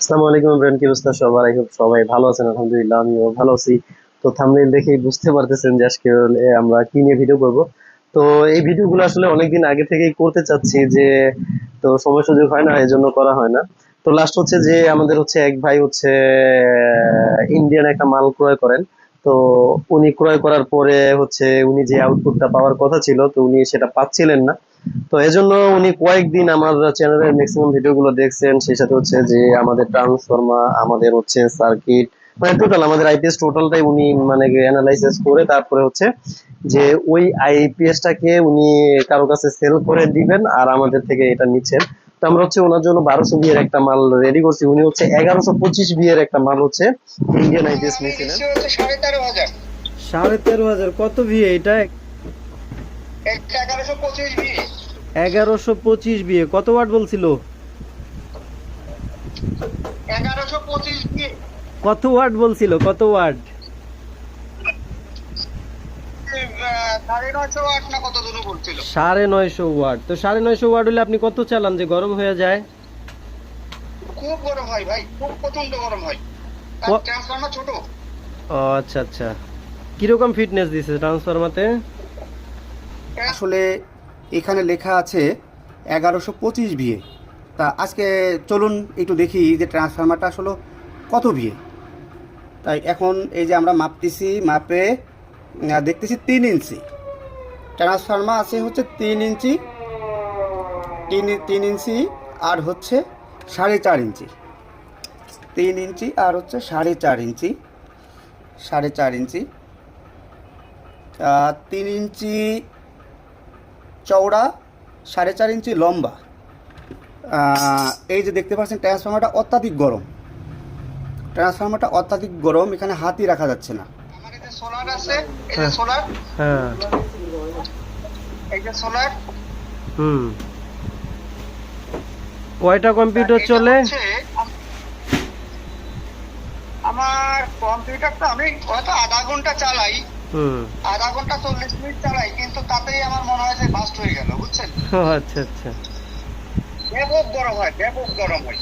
বুঝতে পারতেছেন যে আমরা কি নিয়ে ভিডিও করব। তো এই আসলে অনেকদিন আগে থেকেই করতে চাচ্ছি যে, তো সময় সুযোগ হয় না এই জন্য করা হয় না। তো লাস্ট হচ্ছে যে আমাদের হচ্ছে এক ভাই হচ্ছে ইন্ডিয়ান একটা মাল ক্রয় করেন। তো উনি ক্রয় করার পরে হচ্ছে উনি যে আউটপুটটা পাওয়ার কথা ছিল, তো উনি সেটা পাচ্ছিলেন না। তো এজন্য উনি কয়েকদিন আমার চ্যানেলের ম্যাক্সিমাম ভিডিওগুলো দেখছেন, সেই সাথে হচ্ছে যে আমাদের ট্রান্সফরমার আমাদের হচ্ছে সার্কিট মানে টোটাল আমাদের আইপিএস টোটালটাই উনি মানে অ্যানালাইসিস করে তারপরে হচ্ছে যে ওই আইপিএসটাকে উনি কারও কাছে সেল করে দিবেন আর আমাদের থেকে এটা নিচ্ছেন। তো আমরা হচ্ছে ওনার জন্য বারোশো বিয়ের একটা মাল রেডি করছি। উনি হচ্ছে এগারোশো পঁচিশ বিয়ের একটা মাল হচ্ছে ইন্ডিয়ান আইপিএস নিয়েছিলেন সাড়ে তেরো হাজার। সাড়ে তেরো হাজার। কত বিয়ে এটা এগারোশো পঁচিশ বিয়ে। এগারোশো পঁচিশ বিয়ে। কত ওয়াট বলছিল? এগারোশো পঁচিশ বিয়ে। কত ওয়াট বলছিল? কত ওয়াট? সাড়ে নয়শো ওয়াট তো সাড়ে নয়শো ওয়াট হলে আপনি কত চালান যে গরম হয়ে যায়? খুব গরম হয় ভাই খুব প্রচণ্ড গরম হয়। ও- ছোট। ও আচ্ছা আচ্ছা। কীরকম ফিটনেস দিছে ট্রান্সফরমাতে আসলে এখানে লেখা আছে এগারোশো পঁচিশ বিয়ে তা আজকে চলুন একটু দেখি যে ট্রান্সফরমারটা আসলে কত বিয়ে তাই এখন এই যে আমরা মাপতেছি মাপে দেখতেছি তিন ইঞ্চি ট্রান্সফরমার আছে হচ্ছে তিন ইঞ্চি, তিন তিন ইঞ্চি আর হচ্ছে সাড়ে চার ইঞ্চি। তিন ইঞ্চি আর হচ্ছে সাড়ে চার ইঞ্চি, সাড়ে চার ইঞ্চি। তিন ইঞ্চি চওড়া, সাড়ে চার ইঞ্চি লম্বা। এই যে দেখতে পাচ্ছেন ট্রান্সফর্মারটা অত্যাধিক গরম। ট্রান্সফর্মারটা অত্যাধিক গরম, এখানে হাতই রাখা যাচ্ছে না। সোলার আছে এই যে সোলার। হ্যাঁ। এই যে সোলার। হুম। কয়টা কম্পিউটার চলে? আমার কম্পিউটারটা আমি হয়তো আধা ঘণ্টা চালাই। হুম। আধা ঘণ্টা চল্লিশ মিনিট চালাই কিন্তু তাতেই আমার মনে হয় যে বাস্ট হয়ে গেল বুঝছেন? ও আচ্ছা আচ্ছা। ব্যাপক গরম হয় ব্যাপক গরম হয়।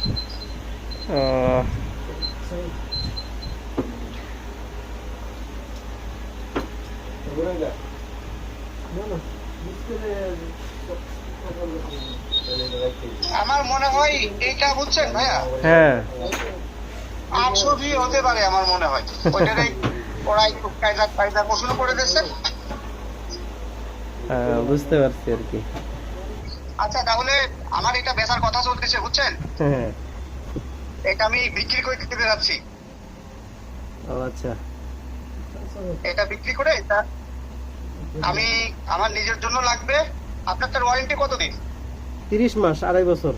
আমার মনে হয় এইটা বুঝছেন ভাইয়া? হ্যাঁ। আটশো ভি হতে পারে আমার মনে হয়। ওইটারই ওরা একটু কায়দা কায়দা কৌশল করে দিচ্ছে হ্যাঁ, বুঝতে পারছি আর কি। আচ্ছা তাহলে আমার এটা বেচার কথা চলতেছে বুঝছেন? হ্যাঁ। এটা আমি বিক্রি করে দিতে যাচ্ছি। ও আচ্ছা। এটা বিক্রি করে এটা আমি আমার নিজের জন্য লাগবে। আপনার তার ওয়ারেন্টি কতদিন? তিরিশ মাস আড়াই বছর।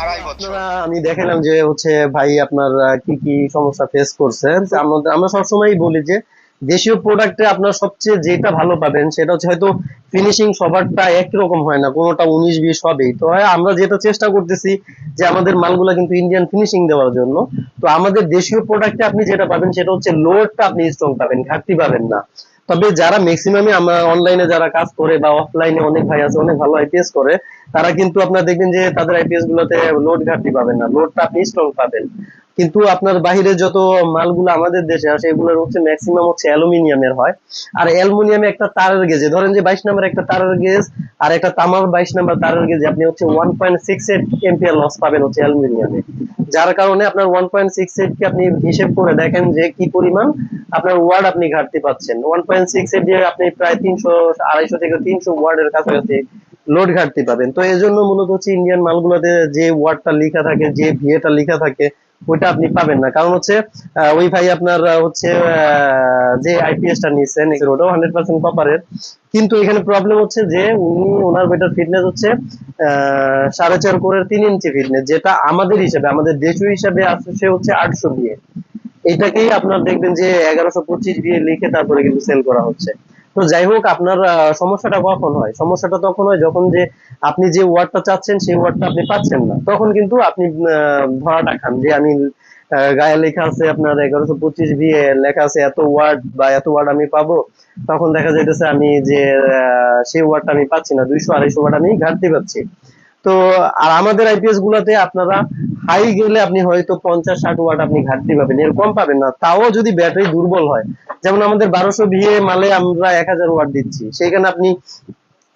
আড়াই বছর। আমি দেখালাম যে হচ্ছে ভাই আপনার কি কি সমস্যা ফেস করছেন আমরা আমরা সবসময়ই বলি যে দেশীয় প্রোডাক্টে আপনার সবচেয়ে যেটা ভালো পাবেন সেটা হচ্ছে হয়তো ফিনিশিং সবারটা একই রকম হয় না কোনোটা উনিশ বিশ হবেই। তো আমরা যেটা চেষ্টা করতেছি যে আমাদের মালগুলা কিন্তু ইন্ডিয়ান ফিনিশিং দেওয়ার জন্য। তো আমাদের দেশীয় প্রোডাক্টে আপনি যেটা পাবেন সেটা হচ্ছে লোয়ারটা আপনি স্ট্রং পাবেন ঘাটতি পাবেন না। তবে যারা ম্যাক্সিমামই আমরা অনলাইনে যারা কাজ করে বা অফলাইনে অনেক ভাই আছে, অনেক ভালো আইপিএস করে, তারা কিন্তু আপনার দেখবেন যে তাদের আইপিএস গুলোতে লোড ঘাটতি পাবেন না। লোডটা আপনি স্ট্রং পাবেন। কিন্তু আপনার বাহিরে যত মালগুলো আমাদের দেশে আসে, এগুলোর হচ্ছে ম্যাক্সিমাম হচ্ছে অ্যালুমিনিয়ামের হয়। আর অ্যালুমিনিয়ামে একটা তারের গেজে ধরেন যে বাইশ নাম্বার একটা তারের গেজ আর একটা তামার বাইশ নাম্বার তারের গেজে আপনি হচ্ছে one point six eight ampere loss পাবেন হচ্ছে অ্যালুমিনিয়ামে। যার কারণে আপনার ওয়ান পয়েন্ট সিক্স এইট কে আপনি হিসেব করে দেখেন যে কি পরিমাণ আপনার ওয়ার্ড আপনি ঘাটতি পাচ্ছেন। ওয়ান পয়েন্ট সিক্স এইট দিয়ে আপনি প্রায় তিনশো, আড়াইশো থেকে তিনশো ওয়ার্ডের কাছাকাছি লোড ঘাটতি পাবেন। তো এই জন্য মূলত হচ্ছে ইন্ডিয়ান মালগুলোতে যে ওয়ার্ডটা লেখা থাকে, যে ভিএটা লেখা থাকে, ওইটা আপনি পাবেন না। কারণ হচ্ছে ওই ভাই আপনার হচ্ছে যে আইপিএসটা নিচ্ছেন ওটাও হান্ড্রেড পার্সেন্ট কপারের কিন্তু এখানে প্রবলেম হচ্ছে যে উনি ওনার বেটার ফিটনেস হচ্ছে সাড়ে চার কোরের তিন ইঞ্চি ফিটনেস যেটা আমাদের হিসাবে, আমাদের দেশীয় হিসাবে আসছে হচ্ছে আটশো বিয়ে এটাকেই আপনার দেখবেন যে এগারোশো পঁচিশ বিয়ে লিখে তারপরে কিন্তু সেল করা হচ্ছে। তো যাই হোক, আপনার সমস্যাটা কখন হয়? সমস্যাটা তখন হয় যখন যে আপনি যে ওয়ার্ডটা চাচ্ছেন, সেই ওয়ার্ডটা আপনি পাচ্ছেন না। তখন কিন্তু আপনি ধরাটা খান যে আমি গায়ে লেখা আছে আপনার এগারোশো পঁচিশ বিয়ে লেখা আছে এত ওয়ার্ড বা এত ওয়ার্ড আমি পাবো। তখন দেখা যাইতেছে আমি যে সেই ওয়ার্ডটা আমি পাচ্ছি না, দুইশো আড়াইশো ওয়ার্ড আমি ঘাটতি পাচ্ছি। তো, আর আমাদের আইপিএস গুলাতে আপনারা হাই গেলে আপনি হয়তো পঞ্চাশ ষাট ওয়াট আপনি ঘাটতি পাবেন, এর কম পাবেন না। তাও যদি ব্যাটারি দুর্বল হয়, যেমন আমাদের বারোশো ভিএ মালে আমরা এক হাজার ওয়াট দিচ্ছি সেখানে আপনি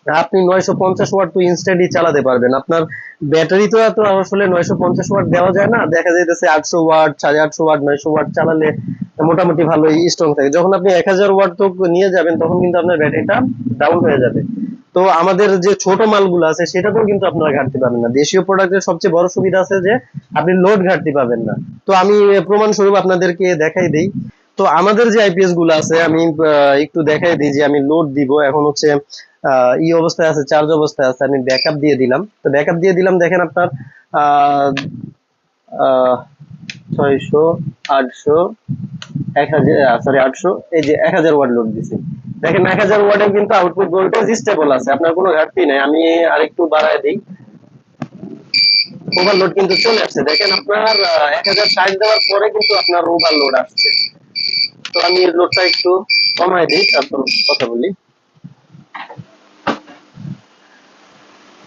আপনি নয়শো পঞ্চাশ ওয়াট তো ইনস্ট্যান্টলি চালাতে পারবেন। আপনার ব্যাটারি তো এত আসলে নয়শো পঞ্চাশ ওয়াট দেওয়া যায় না, দেখা যাইতেছে আটশো ওয়াট, সাড়ে আটশো ওয়াট, নয়শো ওয়াট চালালে মোটামুটি ভালোই স্ট্রং থাকে। যখন আপনি এক হাজার ওয়াট তো নিয়ে যাবেন, তখন কিন্তু আপনার ব্যাটারিটা ডাউন হয়ে যাবে। তো আমাদের যে ছোট মালগুলো আছে, সেটাতেও কিন্তু আপনারা ঘাটতি পাবেন না। দেশীয় প্রোডাক্টের সবচেয়ে বড় সুবিধা আছে যে, আপনি লোড ঘাটতি পাবেন না। তো আমি প্রমাণ স্বরূপ আপনাদেরকে দেখাই দিই। তো আমাদের যে আইপিএসগুলো আছে, আমি একটু দেখাই দিই যে আমি লোড দিব। এখন হচ্ছে ই অবস্থায় আছে চার্জ অবস্থায় আছে, আমি ব্যাকআপ দিয়ে দিলাম। তো ব্যাকআপ দিয়ে দিলাম, দেখেন আপনার ছয়শো আটশো, এক সরি আটশো, এই যে এক হাজার ওয়াট লোড দিছি। দেখেন এক হাজার ওয়াটে কিন্তু আউটপুট ভোল্টেজ স্টেবল আছে, আপনার কোনো ঘাটতি নাই। আমি আরেকটু বাড়ায় দিই। ওভারলোড কিন্তু চলে আসছে। দেখেন আপনার এক হাজার ষাট দেওয়ার পরে কিন্তু আপনার ওভারলোড আসছে। তো আমি লোডটা একটু কমায় দিই, তারপর কথা বলি।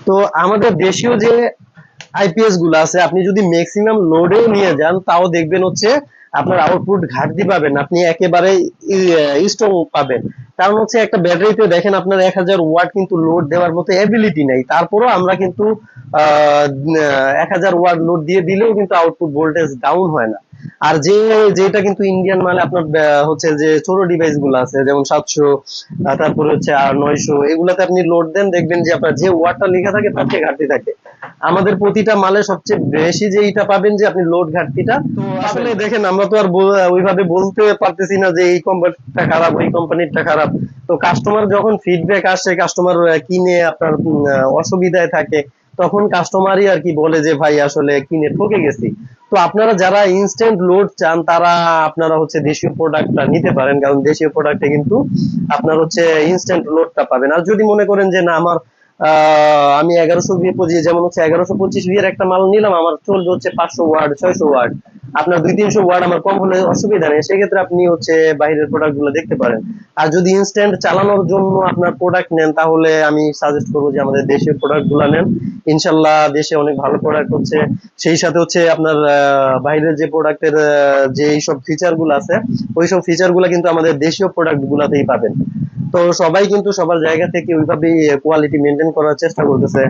তো আমাদের দেশীয় যে আইপিএসগুলো আছে, আপনি যদি ম্যাক্সিমাম লোডেও নিয়ে যান, তাও দেখবেন হচ্ছে আপনার আউটপুট ঘাটতি পাবেন, আপনি একেবারে স্ট্রং পাবেন। কারণ হচ্ছে একটা ব্যাটারিতে দেখেন আপনার এক হাজার ওয়াট কিন্তু লোড দেওয়ার মতো এবিলিটি নেই। তারপরেও আমরা কিন্তু এক হাজার ওয়াট লোড দিয়ে দিলেও কিন্তু আউটপুট ভোল্টেজ ডাউন হয় না। আর যে যেটা কিন্তু ইন্ডিয়ান মানে আপনার হচ্ছে যে ছোট ডিভাইসগুলো আছে যেমন সাতশো তারপরে হচ্ছে আর নয়শো এগুলাতে আপনি লোড দেন দেখবেন যে আপনার যে ওয়াটটা লেখা থাকে তার চেয়ে ঘাটতি থাকে। আমাদের প্রতিটা মালে সবচেয়ে বেশি যে এটা পাবেন যে আপনি লোড ঘাটতিটা আসলে দেখেন আমরা তো আর ওইভাবে বলতে পারতেছি না যে এই কোম্পানিটা খারাপ ওই কোম্পানিটা খারাপ। তো কাস্টমার যখন ফিডব্যাক আসে কাস্টমার কিনে আপনার অসুবিধায় থাকে তখন কাস্টমারই আর কি বলে যে ভাই আসলে কিনে ঠকে গেছি। তো আপনারা যারা ইনস্ট্যান্ট লোড চান, তারা আপনারা হচ্ছে দেশীয় প্রোডাক্টটা নিতে পারেন। কারণ দেশীয় প্রোডাক্টে কিন্তু আপনার হচ্ছে ইনস্ট্যান্ট লোডটা পাবেন। আর যদি মনে করেন যে না, আমার আমি এগারোশো পঁচিশ, যেমন হচ্ছে এগারোশো পঁচিশ ভিএর একটা মাল নিলাম, আমার চলবে হচ্ছে পাঁচশো ওয়ার্ড, ছয়শো ওয়ার্ড। আপনার দুই তিনশো ওয়ার্ড আমার কম হলে অসুবিধা নেই, সেক্ষেত্রে আপনি হচ্ছে বাইরের প্রোডাক্টগুলো দেখতে পারেন। আর যদি ইনস্ট্যান্ট চালানোর জন্য আপনার প্রোডাক্ট নেন, তাহলে আমি সাজেস্ট করব যে আমাদের দেশের প্রোডাক্টগুলো নেন। ইনশাল্লাহ দেশে অনেক ভালো প্রোডাক্ট হচ্ছে। সেই সাথে হচ্ছে আপনার বাইরের যে প্রোডাক্টের যে এইসব ফিচারগুলো আছে ওই সব ফিচারগুলো কিন্তু আমাদের দেশীয় প্রোডাক্ট গুলাতেই পাবেন। তো সবাই কিন্তু সবার জায়গা থেকে ওইভাবে কোয়ালিটি মেনটেন করার চেষ্টা করতেছে।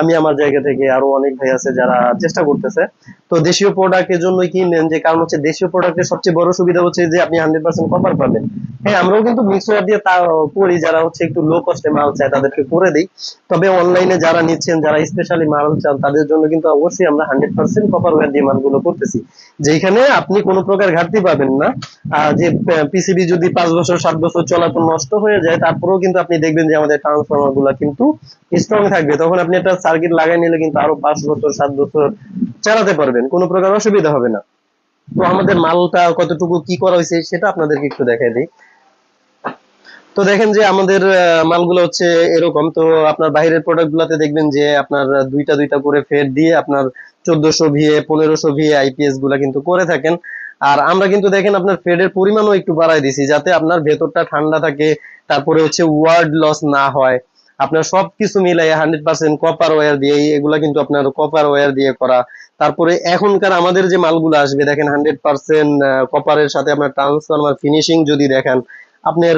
আমি আমার জায়গা থেকে আরও অনেক ভাই আছে যারা চেষ্টা করতেছে। তো দেশীয় প্রোডাক্টের জন্যই কিনেন যে কারণ হচ্ছে দেশীয় প্রোডাক্টের সবচেয়ে বড় সুবিধা হচ্ছে যে আপনি হান্ড্রেড পার্সেন্ট কভার পাবেন। হ্যাঁ আমরাও কিন্তু মিক্সচার দিয়ে তা করি, যারা হচ্ছে একটু লো কস্টে মাল চায় তাদেরকে করে দিই। তবে অনলাইনে যারা নিচ্ছেন, যারা স্পেশালি মাল চান, তাদের জন্য কিন্তু অবশ্যই আমরা হান্ড্রেড পার্সেন্ট কপার ওয়্যার দিয়ে মালগুলো করতেছি। যেখানে আপনি কোনো প্রকার ঘাটতি পাবেন না। যে পিসিবি যদি পাঁচ বছর, সাত বছর চলার পর নষ্ট হয়ে যায়, তারপরেও কিন্তু আপনি দেখবেন যে আমাদের ট্রান্সফরমারগুলা কিন্তু স্ট্রং থাকবে। তখন আপনি একটা সার্কিট লাগাই নিলে কিন্তু আরও পাঁচ বছর, সাত বছর চালাতে পারবেন। কোনো প্রকার অসুবিধা হবে না। তো আমাদের মালটা কতটুকু, কি করা হয়েছে সেটা আপনাদেরকে একটু দেখাই দিই। তো দেখেন যে আমাদের মালগুলো হচ্ছে এরকম। তো আপনার বাইরের প্রোডাক্ট গুলাতে দেখবেন যে আপনার দুইটা দুইটা করে ফেড দিয়ে আপনার চোদ্দশো ভিএ পনেরোশো ভিএ আইপিএসগুলা কিন্তু করে থাকেন। আর আমরা কিন্তু দেখেন আপনার ফেডের পরিমাণও একটু বাড়াই দিছি, যাতে আপনার ভেতরটা ঠান্ডা থাকে, তারপরে হচ্ছে ওয়ার্ড লস না হয়। আপনার সবকিছু মিলাই হান্ড্রেড পার্সেন্ট কপার ওয়্যার দিয়ে, এগুলা কিন্তু আপনার কপার ওয়্যার দিয়ে করা। তারপরে এখনকার আমাদের যে মালগুলো আসবে, দেখেন হান্ড্রেড পার্সেন্ট কপারের সাথে আপনার ট্রান্সফরমার ফিনিশিং যদি দেখেন, আপনার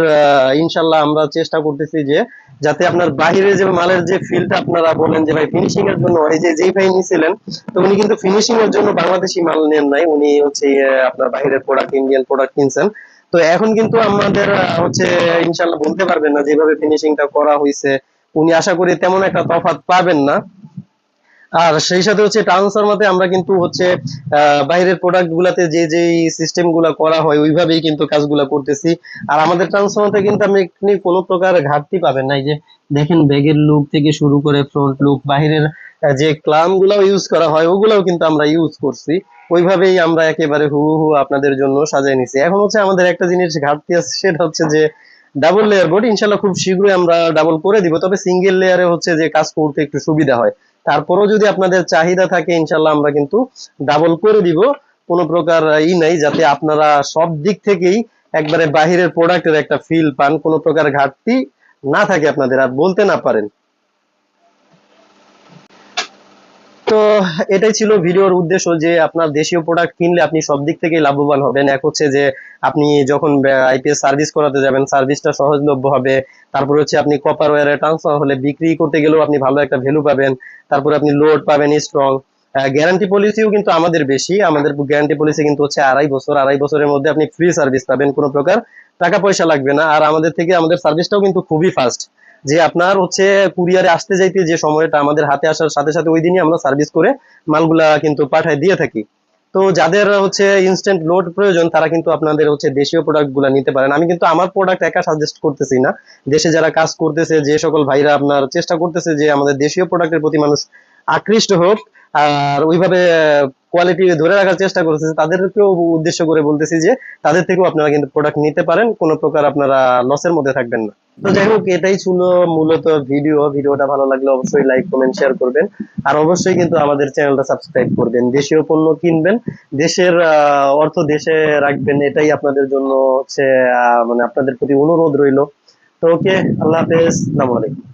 ইনশাল্লাহ আমরা চেষ্টা করতেছি যে যাতে আপনার বাইরে যে মালের যে ফিলটা আপনারা বলেন যে ভাই ফিনিশিং এর জন্য, এই যে, যেই ভাই নিয়েছিলেন তো উনি কিন্তু ফিনিশিং এর জন্য বাংলাদেশি মাল নেন নাই, উনি হচ্ছে আপনার বাহিরের প্রোডাক্ট ইন্ডিয়ান প্রোডাক্ট কিনছেন। তো এখন কিন্তু আমাদের হচ্ছে ইনশাল্লাহ বলতে পারবেন না যেভাবে ফিনিশিংটা করা হয়েছে উনি আশা করি তেমন একটা তফাৎ পাবেন না। আর সেই সাথে হচ্ছে ট্রান্সফরমাতে আমরা কিন্তু হচ্ছে বাইরের প্রোডাক্ট গুলাতে যে যে সিস্টেমগুলা করা হয় ওইভাবেই কিন্তু কাজগুলা করতেছি। আর আমাদের ট্রান্সফরমাতে কিন্তু আপনি কোনো প্রকার ঘাটতি পাবেন না এই যে দেখেন ব্যাগের লুক থেকে শুরু করে ফ্রন্ট লুক বাইরের আহ, যে ক্লাম গুলাও ইউজ করা হয়, ওগুলাও কিন্তু আমরা ইউজ করছি। ওইভাবেই আমরা একেবারে হু হু আপনাদের জন্য সাজিয়ে নিছি। এখন হচ্ছে আমাদের একটা জিনিস ঘাটতি আছে, সেটা হচ্ছে যে ডাবল লেয়ার বোর্ড ইনশাল্লাহ খুব শীঘ্রই আমরা ডাবল করে দিব, তবে সিঙ্গেল লেয়ারে হচ্ছে যে কাজ করতে একটু সুবিধা হয়। তারপরেও যদি আপনাদের চাহিদা থাকে, ইনশাল্লাহ আমরা কিন্তু ডাবল করে দিব। কোনো প্রকার ই নাই, যাতে আপনারা সব দিক থেকেই একবারে বাহিরের প্রোডাক্টের একটা ফিল পান, কোনো প্রকার ঘাটতি না থাকে আপনাদের, আর বলতে না পারেন। তো এটাই ছিল ভিডিওর উদ্দেশ্য যে আপনার দেশীয় প্রোডাক্ট কিনলে আপনি সব দিক থেকেই লাভবান হবেন। এক হচ্ছে যে আপনি যখন আইপিএস সার্ভিস করাতে যাবেন সার্ভিসটা সহজলভ্য হবে। তারপর হচ্ছে আপনি কপার ওয়ারে ট্রান্সফার হলে বিক্রি করতে গেলেও আপনি ভালো একটা ভ্যালু পাবেন। তারপরে আপনি লোড পাবেন স্ট্রং গ্যারান্টি পলিসিও কিন্তু আমাদের বেশি। আমাদের গ্যারান্টি পলিসি কিন্তু হচ্ছে আড়াই বছর। আড়াই বছরের মধ্যে আপনি ফ্রি সার্ভিস পাবেন, কোনো প্রকার টাকা পয়সা লাগবে না। আর আমাদের থেকে আমাদের সার্ভিসটাও কিন্তু খুবই ফাস্ট যে আপনার হচ্ছে কুরিয়ারে আসতে যাইতে যে সময়টা আমাদের হাতে আসার সাথে সাথে ওই দিনই আমরা সার্ভিস করে মালগুলা কিন্তু পাঠায় দিয়ে থাকি। তো যাদের হচ্ছে ইনস্ট্যান্ট লোড প্রয়োজন, তারা কিন্তু আপনাদের হচ্ছে দেশীয় প্রোডাক্টগুলো নিতে পারেন। আমি কিন্তু আমার প্রোডাক্ট একা সাজেস্ট করতেছি না। দেশে যারা কাজ করতেছে, যে সকল ভাইরা আপনার চেষ্টা করতেছে যে আমাদের দেশীয় প্রোডাক্টের প্রতি মানুষ আকৃষ্ট হোক, আর ওইভাবে কোয়ালিটি ধরে রাখার চেষ্টা করতেছে, তাদেরকেও উদ্দেশ্য করে বলতেছি যে তাদের থেকেও আপনারা কিন্তু প্রোডাক্ট নিতে পারেন। কোনো প্রকার আপনারা লসের মধ্যে থাকবেন না। তো যাই হোক, এটাই ছিল মূলত ভিডিও ভিডিওটা ভালো লাগলে অবশ্যই লাইক কমেন্ট শেয়ার করবেন। আর অবশ্যই কিন্তু আমাদের চ্যানেলটা সাবস্ক্রাইব করবেন। দেশীয় পণ্য কিনবেন, দেশের অর্থ দেশে রাখবেন, এটাই আপনাদের জন্য হচ্ছে মানে আপনাদের প্রতি অনুরোধ রইল। তো ওকে আল্লাহ হাফেজ আলাইকুম।